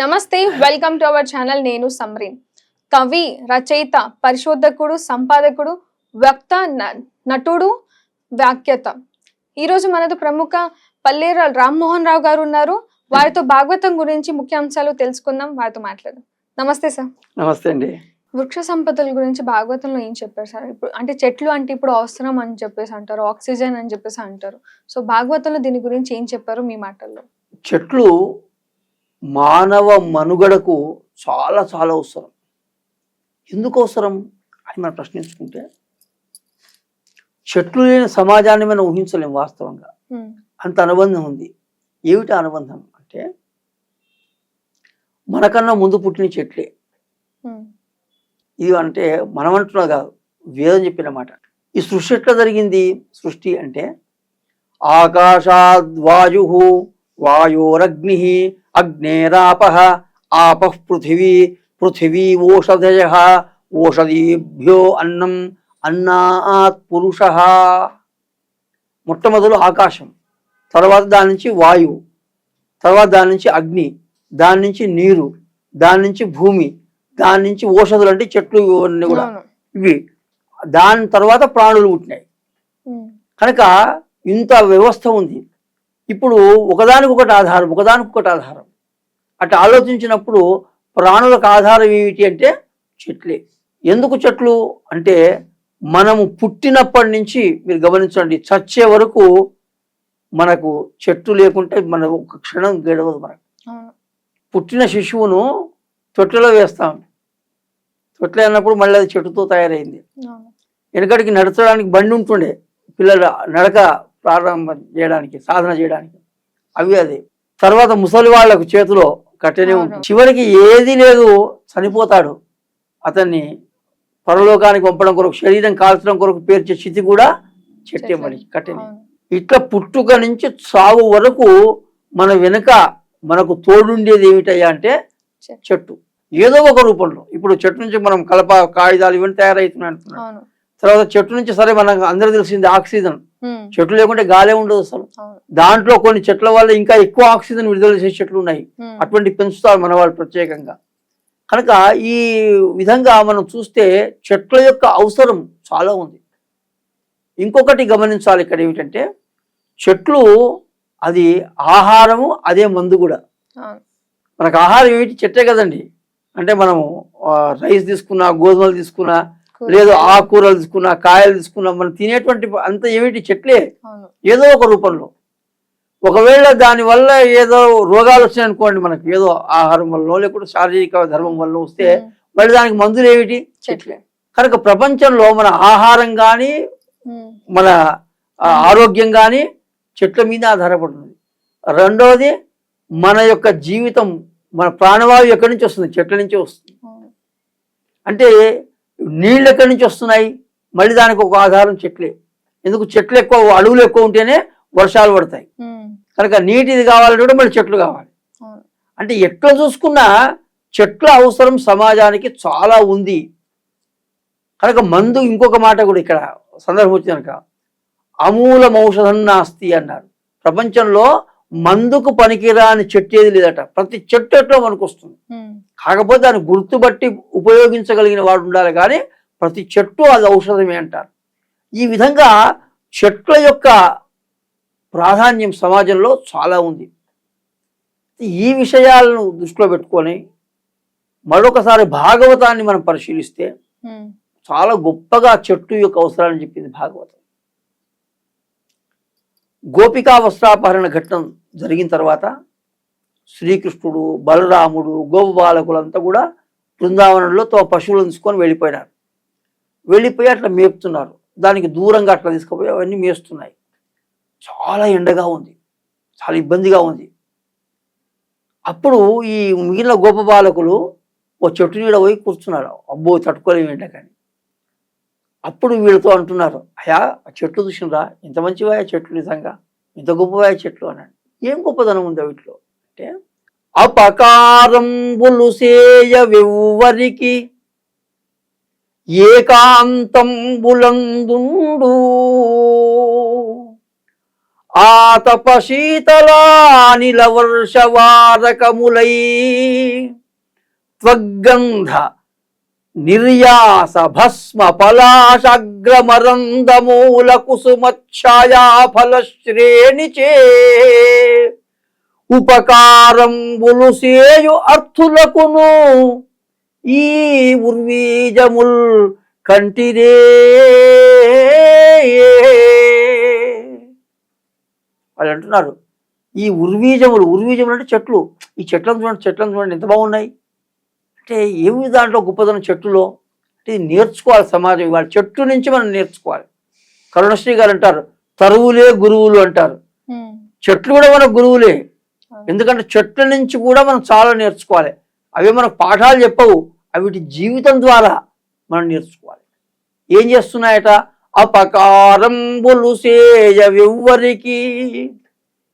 నమస్తే welcome to our channel నేను సమ్రీన్ కవి రచయిత పరిశోధకుడు సంపాదకుడు వక్త న- నటుడు వ్యాఖ్యత. ఈరోజు మనతో ప్రముఖ పల్లేర రామ్మోహన్ రావు గారు ఉన్నారు. వారితో భాగవతం గురించి ముఖ్యాంశాలు తెలుసుకుందాం. వారితో మాట్లాడదాం. నమస్తే సార్ నమస్తే అండి. వృక్ష సంపదల గురించి భాగవతంలో ఏం చెప్పారు సార్ ఇప్పుడు అంటే చెట్లు అంటే ఇప్పుడు అవసరం అని చెప్పేసి అంటారు ఆక్సిజన్ అని చెప్పేసి అంటారు. సో భాగవతంలో దీని గురించి ఏం చెప్పారు మీ మాటల్లో? చెట్లు మానవ మనుగడకు చాలా చాలా అవసరం. ఎందుకు అవసరం? అని మనం ప్రశ్నించుకుంటే చెట్లు లేని సమాజాన్ని మనం ఊహించలేం వాస్తవంగా. అంత అనుబంధం ఉంది. ఏమిటి అనుబంధం? అంటే మనకన్నా ముందు పుట్టిన చెట్లే. ఇది అంటే మనం అంటున్నా కాదు వేదం చెప్పిన మాట ఈ సృష్టి ఎట్లా జరిగింది? సృష్టి అంటే ఆకాశాద్వాయు వాయోరగ్ని అగ్నేరాప ఆప పృథివీ పృథివీ ఓషధయ ఓషధీభ్యో అన్నం అన్నాత్ పురుష. మొట్టమొదలు ఆకాశం తర్వాత దాని నుంచి వాయువు తర్వాత దాని నుంచి అగ్ని దాని నుంచి నీరు దాని నుంచి భూమి దాని నుంచి ఓషధులు అంటే చెట్లు ఇవన్నీ కూడా. ఇవి. దాని తర్వాత ప్రాణులు పుట్టినాయి. కనుక ఇంత వ్యవస్థ ఉంది. ఇప్పుడు ఒకదానికొకటి ఆధారం ఒకదానికొకటి ఆధారం. అట్లా ఆలోచించినప్పుడు ప్రాణులకు ఆధారం ఏమిటి అంటే చెట్లే. ఎందుకు చెట్లు? అంటే మనము పుట్టినప్పటి నుంచి మీరు గమనించండి చచ్చే వరకు మనకు చెట్టు లేకుంటే మన ఒక క్షణం గడవదు మనకు. పుట్టిన శిశువును తొట్టెలో వేస్తాం. తొట్టెలో అన్నప్పుడు మళ్ళీ అది చెట్టుతో తయారైంది. వెనకడికి నడచడానికి బండి ఉంటుండే పిల్లల నడక ప్రారంభం చేయడానికి సాధన చేయడానికి అవి అది తర్వాత ముసలి వాళ్ళకు చేతిలో కట్టెనే ఉంటుంది. చివరికి ఏది లేదు చనిపోతాడు అతన్ని పరలోకానికి పంపడం కొరకు శరీరం కాల్చడం కొరకు పేర్చే స్థితి కూడా చెట్టే. మరి కట్టెని. ఇట్లా పుట్టుక నుంచి సాగు వరకు మన వెనుక మనకు తోడుండేది ఏమిటయ్యా అంటే చెట్టు. ఏదో ఒక రూపంలో ఇప్పుడు చెట్టు నుంచి మనం కలప కాగితాలు ఇవన్నీ తయారవుతున్నాయి అంటున్నాం. తర్వాత చెట్టు నుంచి సరే మనకు అందరూ తెలిసింది ఆక్సిజన్ చెట్లు లేకుంటే గాలే ఉండదు అసలు. దాంట్లో కొన్ని చెట్ల వల్ల ఇంకా ఎక్కువ ఆక్సిజన్ విడుదల చేసే చెట్లు ఉన్నాయి. అటువంటి పెంచుతారు మన వాళ్ళు ప్రత్యేకంగా. కనుక ఈ విధంగా మనం చూస్తే చెట్ల యొక్క అవసరం చాలా ఉంది. ఇంకొకటి గమనించాలి ఇక్కడ ఏమిటంటే చెట్లు అది ఆహారము అదే మందు కూడా. మనకు ఆహారం ఏమిటి? చెట్టే కదండి. అంటే మనము రైస్ తీసుకున్నా గోధుమలు తీసుకున్నా లేదు. ఆకుకూరలు తీసుకున్నా కాయలు తీసుకున్నా మనం తినేటువంటి అంత ఏమిటి? చెట్లే. ఏదో ఒక రూపంలో. ఒకవేళ దాని వల్ల ఏదో రోగాలు వచ్చినాయి అనుకోండి మనకి ఏదో ఆహారం వల్ల లేకుంటే శారీరక ధర్మం వల్ల వస్తే మళ్ళీ దానికి మందులు ఏమిటి? చెట్లే. కనుక ప్రపంచంలో మన ఆహారం కానీ మన ఆరోగ్యం కానీ చెట్ల మీద ఆధారపడుతుంది. రెండవది మన యొక్క జీవితం మన ప్రాణవాయువు ఎక్కడి నుంచి వస్తుంది? చెట్ల నుంచి వస్తుంది. అంటే నీళ్ళు ఎక్కడి నుంచి వస్తున్నాయి? మళ్ళీ దానికి ఒక ఆధారం చెట్లే. ఎందుకు? చెట్లు ఎక్కువ అడవులు ఎక్కువ ఉంటేనే వర్షాలు పడతాయి. కనుక నీటిది కావాలంటే కూడా మళ్ళీ చెట్లు కావాలి. అంటే ఎట్లా చూసుకున్నా చెట్ల అవసరం సమాజానికి చాలా ఉంది. కనుక మందు ఇంకొక మాట కూడా ఇక్కడ సందర్భం వచ్చింది కనుక అమూలం ఔషధం నాస్తి అన్నారు. ప్రపంచంలో మందుకు పనికిరాని చెట్టు ఏది లేదట. ప్రతి చెట్టు ఎట్లో మనకు వస్తుంది కాకపోతే దాన్ని గుర్తుబట్టి ఉపయోగించగలిగిన వాడు ఉండాలి కానీ ప్రతి చెట్టు అది ఔషధమే అంటారు. ఈ విధంగా చెట్ల యొక్క ప్రాధాన్యం సమాజంలో చాలా ఉంది. ఈ విషయాలను దృష్టిలో పెట్టుకొని మరొకసారి భాగవతాన్ని మనం పరిశీలిస్తే చాలా గొప్పగా చెట్టు యొక్క అవసరాన్ని చెప్పింది భాగవతం. గోపికా వస్త్రాపహరణ ఘట్టం జరిగిన తర్వాత శ్రీకృష్ణుడు బలరాముడు గోపాలకులంతా కూడా బృందావనంలో తమ పశువులను తీసుకొని వెళ్ళిపోయినారు. వెళ్ళిపోయి అట్లా మేపుతున్నారు. దానికి దూరంగా అట్లా తీసుకుపోయి అవన్నీ మేస్తున్నాయి. చాలా ఎండగా ఉంది. చాలా ఇబ్బందిగా ఉంది. అప్పుడు ఈ మిగిలిన గోపబాలకులు ఓ చెట్టు నీడ పోయి కూర్చున్నారు. అబ్బో తట్టుకోలేము ఎండకని అప్పుడు వీళ్ళతో అంటున్నారు అయా ఆ చెట్లు చూసినరా? ఇంత మంచివాయా చెట్లు నిజంగా? ఇంత గొప్పవాయా చెట్లు? అన్నాడు. ఏం గొప్పదనం ఉంది వీటిలో? అంటే అపకారంబులు సేయవెవ్వరికి ఏకాంతంబులందుండు. ఆ తపశీతలానిల వర్షవారకములై త్వగ్గంధ నిర్యాస భస్మ పలాశగ్రమరందమూల కుసుమఛాయా ఫల చే. ఉపకారంబులు సేయు అర్థులకును. ఈ ఉర్వీజముల్ కంటిరే వాళ్ళు అంటున్నారు ఈ ఉర్వీజములు ఉర్వీజములు అంటే చెట్లు. ఈ చెట్లను చూడండి చెట్లను చూడండి ఎంత బాగున్నాయి. అంటే ఏమి దాంట్లో గొప్పదనం చెట్టులో? అంటే ఇది నేర్చుకోవాలి సమాజం ఇవాళ. చెట్టు నుంచి మనం నేర్చుకోవాలి. కరుణశ్రీ గారు అంటారు తరువులే గురువులు అంటారు. చెట్లు కూడా మన గురువులే. ఎందుకంటే చెట్ల నుంచి కూడా మనం చాలా నేర్చుకోవాలి. అవి మనకు పాఠాలు చెప్పవు. అవి వీటి జీవితం ద్వారా మనం నేర్చుకోవాలి. ఏం చేస్తున్నాయట? అపకారంబులు సేయవెవ్వరికి.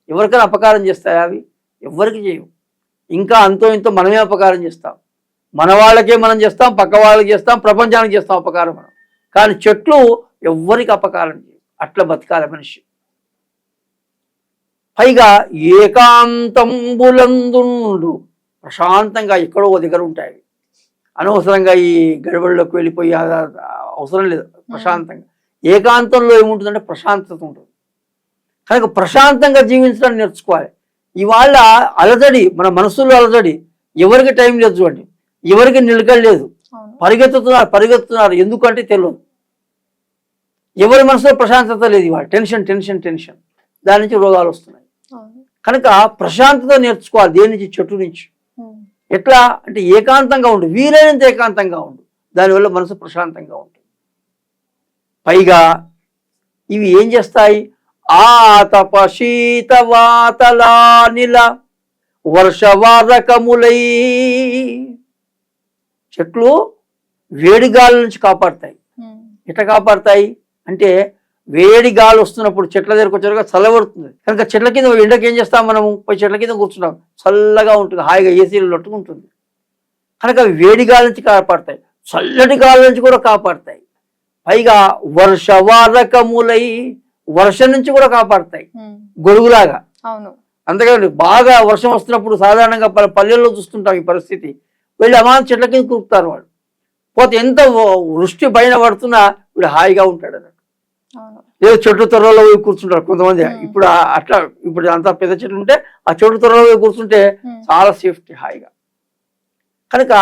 ఎవరికైనా అపకారం చేస్తాయా అవి? ఎవ్వరికి చేయవు. ఇంకా అంతో ఇంతో మనమే అపకారం చేస్తాం. మన వాళ్ళకే మనం చేస్తాం పక్క వాళ్ళకి చేస్తాం ప్రపంచానికి చేస్తాం అపకారం మనం. కానీ చెట్లు ఎవ్వరికి అపకారం చేయవు. అట్లా బతకాలి మనిషి. పైగా ఏకాంతంబులందుండు ప్రశాంతంగా ఎక్కడో ఒక దగ్గర ఉంటాయి. అనవసరంగా ఈ గడబడిలోకి వెళ్ళిపోయి అవసరం లేదు ప్రశాంతంగా. ఏకాంతంలో ఏముంటుందంటే ప్రశాంతత ఉంటుంది. కనుక ప్రశాంతంగా జీవించడం నేర్చుకోవాలి. ఇవాళ అలజడి మన మనసులో అలజడి ఎవరికి టైం లేదు చూడండి. ఎవరికి నిలకడ లేదు. అవును. పరిగెత్తుతున్నారు పరిగెత్తుతున్నారు. ఎందుకంటే తెలియదు. ఎవరి మనసులో ప్రశాంతత లేదు ఇవాళ. Tension tension tension. దాని నుంచి రోగాలు వస్తున్నాయి. కనుక ప్రశాంతత నేర్చుకోవాలి. దేని నుంచి? చెట్టు నుంచి. ఎట్లా? అంటే ఏకాంతంగా ఉండు. వీలైనంత ఏకాంతంగా ఉండు. దానివల్ల మనసు ప్రశాంతంగా ఉంటుంది. పైగా ఇవి ఏం చేస్తాయి? ఆతప శీత వాతలానిల వర్షవారకములై చెట్లు వేడి గాలి నుంచి కాపాడతాయి. ఎట్లా కాపాడతాయి? అంటే వేడి గాలి వస్తున్నప్పుడు చెట్ల దగ్గరకు వచ్చారుగా చల్లబడుతుంది. కనుక చెట్ల కింద ఎండకి ఏం చేస్తాం మనము? పోయి చెట్ల కింద కూర్చుంటాం. చల్లగా ఉంటుంది. హాయిగా ఏసీలు లొట్టుకుంటుంది కనుక వేడి గాలి నుంచి కాపాడతాయి. చల్లటి గాలి నుంచి కూడా కాపాడతాయి. పైగా వర్షవారకములై వర్షం నుంచి కూడా కాపాడతాయి. గొడుగులాగా. అవును. అంతేకాదు బాగా వర్షం వస్తున్నప్పుడు సాధారణంగా పలు పల్లెల్లో చూస్తుంటాం ఈ పరిస్థితి. వెళ్ళి అమాన్ చెట్ల కింద కూరుతారు వాళ్ళు. పోతే ఎంత వృష్టి పైన పడుతున్నా వీడు హాయిగా ఉంటాడు అన్నట్టు. లేదు చెట్టు త్వరలో పోయి కూర్చుంటారు కొంతమంది. ఇప్పుడు అట్లా ఇప్పుడు అంత పెద్ద చెట్లు ఉంటే ఆ చెట్టు త్వరలో పోయి కూర్చుంటే చాలా సేఫ్టీ హాయిగా. కనుక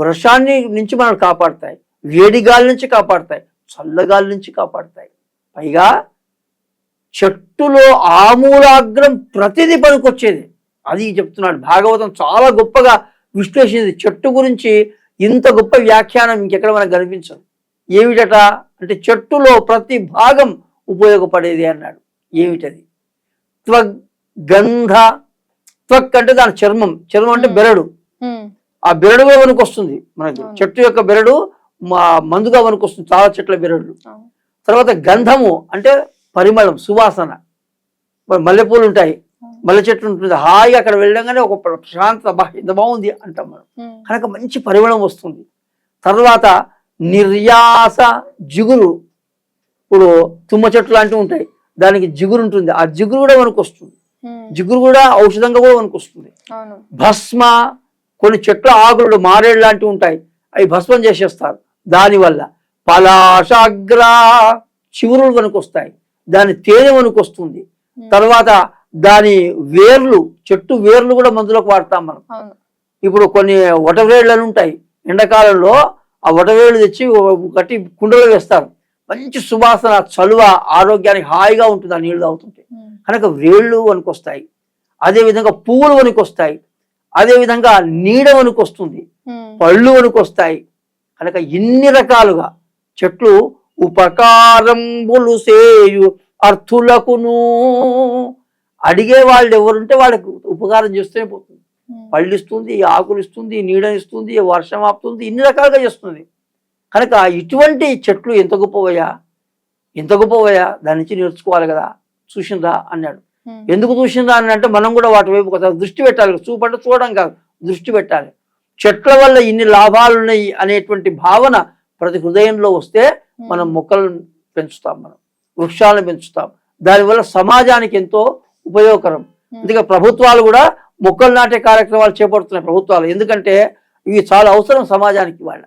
వర్షాన్ని నుంచి మనం కాపాడతాయి. వేడి గాలి నుంచి కాపాడతాయి. చల్లగాలి నుంచి కాపాడతాయి. పైగా చెట్టులో ఆమూలాగ్రం ప్రతిదీ పనికొచ్చేది. అది చెప్తున్నాడు. భాగవతం చాలా గొప్పగా విశ్లేషించింది. చెట్టు గురించి ఇంత గొప్ప వ్యాఖ్యానం ఇంకెక్కడ మనకు కనిపించదు. ఏమిటట అంటే చెట్టులో ప్రతి భాగం ఉపయోగపడేది అన్నాడు. ఏమిటది? త్వగ్ గంధ త్వక్ అంటే దాని చర్మం. చర్మం అంటే. బెరడు. ఆ బెరడు కూడా మనకు. వస్తుంది మనకి. చెట్టు యొక్క బెరడు మా మందుగా వస్తుంది చాలా చెట్ల బెరడు అవును. తర్వాత గంధము అంటే పరిమళం సువాసన. మల్లెపూలు ఉంటాయి. మల్లె చెట్టు ఉంటుంది. హాయిగా అక్కడ వెళ్ళగానే ఒక ప్రశాంతత బా ఎంత బాగుంది అంటాం మనం. కనుక మంచి పరిమళం వస్తుంది. తర్వాత నిర్యాస జిగురు. ఇప్పుడు తుమ్మ చెట్లు లాంటివి ఉంటాయి. దానికి జిగురు ఉంటుంది. ఆ జిగురు కూడా మనకు వస్తుంది. జిగురు కూడా ఔషధంగా కూడా మనకు వస్తుంది. భస్మ కొన్ని చెట్ల ఆకులు మారేడు లాంటివి ఉంటాయి. అవి భస్మం చేసేస్తారు. దానివల్ల పలాశాగ్ర చివురులు మనకు వస్తాయి. దాని తేనె మనకు వస్తుంది. ఉమ్, తర్వాత దాని వేర్లు చెట్టు వేర్లు కూడా మందులకు వాడతాం మనం. ఇప్పుడు కొన్ని వటవేళ్ళు ఉంటాయి. ఎండాకాలంలో ఆ వటవేళ్ళు తెచ్చి కట్టి కుండలో వేస్తారు. మంచి సువాసన చలువ ఆరోగ్యానికి హాయిగా ఉంటుంది ఆ నీళ్ళు తాగుతుంటే. కనుక వేళ్ళు వణుకొస్తాయి. అదేవిధంగా పువ్వులు వణుకొస్తాయి. అదేవిధంగా నీడ వణుకొస్తుంది. పళ్ళు వణుకొస్తాయి. కనుక ఇన్ని రకాలుగా చెట్లు ఉపకారంబులు సేయు అర్థులకును అడిగే వాళ్ళు ఎవరుంటే వాళ్ళకి ఉపకారం చేస్తూనే పోతుంది. ఉమ్, పళ్ళు ఇస్తుంది ఆకులు ఇస్తుంది నీడనిస్తుంది వర్షం ఆపుతుంది ఇన్ని రకాలుగా చేస్తుంది. కనుక ఇటువంటి చెట్లు ఎంత గొప్పవయ్యా? ఎంత గొప్పవయ్యా? దాని నుంచి నేర్చుకోవాలి కదా. చూసిందా అన్నాడు. ఉమ్, ఎందుకు చూసిందా అని అంటే మనం కూడా వాటి వైపు దృష్టి పెట్టాలి. చూపంటే చూడడం కాదు దృష్టి పెట్టాలి. చెట్ల వల్ల ఇన్ని లాభాలు ఉన్నాయి అనేటువంటి భావన ప్రతి హృదయంలో వస్తే మనం మొక్కలను పెంచుతాం మనం వృక్షాలను పెంచుతాం. దానివల్ల సమాజానికి ఎంతో ఉపయోగకరం. అందుకే ప్రభుత్వాలు కూడా మొక్కలు నాటే కార్యక్రమాలు చేపడుతున్నాయి ప్రభుత్వాలు. ఎందుకంటే ఇవి చాలా అవసరం సమాజానికి వాళ్ళ.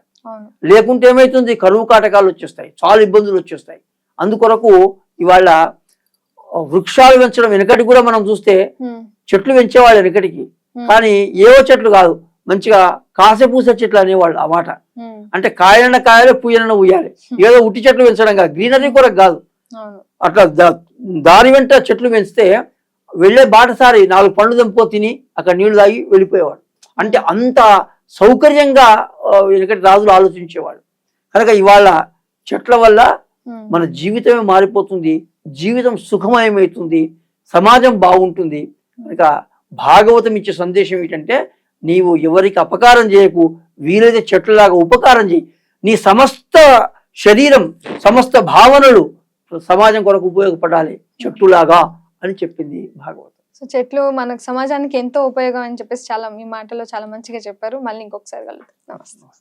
లేకుంటే ఏమైతుంది? కరువు కాటకాలు వచ్చేస్తాయి చాలా ఇబ్బందులు వచ్చేస్తాయి. అందుకొరకు ఇవాళ వృక్షాలు పెంచడం వెనకటి కూడా మనం చూస్తే ఉమ్, చెట్లు పెంచేవాళ్ళు వెనకటికి. ఉమ్, కానీ ఏవో చెట్లు కాదు మంచిగా కాసే పూసే చెట్లు అనేవాళ్ళు ఆ మాట. అంటే కాయలన్న కాయలు పూయలన్న ఉయ్యాలి ఏదో ఉట్టి చెట్లు పెంచడం కాదు గ్రీనరీ కొరకు కాదు. అట్లా దారి వెంట చెట్లు పెంచితే వెళ్ళే బాటసారి నాలుగు పండ్లు దంపో తిని అక్కడ నీళ్ళు తాగి వెళ్ళిపోయేవాడు. అంటే అంత సౌకర్యంగా వెనకటి రాజులు ఆలోచించేవాడు కనుక ఇవాళ చెట్ల వల్ల మన జీవితమే మారిపోతుంది జీవితం సుఖమయమవుతుంది సమాజం బాగుంటుంది. కనుక భాగవతం ఇచ్చే సందేశం ఏంటంటే నీవు ఎవరికి అపకారం చేయకు వీలైతే చెట్లలాగా ఉపకారం చేయి. నీ సమస్త శరీరం సమస్త భావనలు సమాజం కొరకు ఉపయోగపడాలి చెట్టులాగా. అని చెప్పింది భాగవతం. సో చెట్లు మనకు సమాజానికి ఎంతో ఉపయోగం అని చెప్పేసి చాలా మీ మాటలో చాలా మంచిగా చెప్పారు. మళ్ళీ ఇంకొకసారి కలుద్దాం. నమస్తే.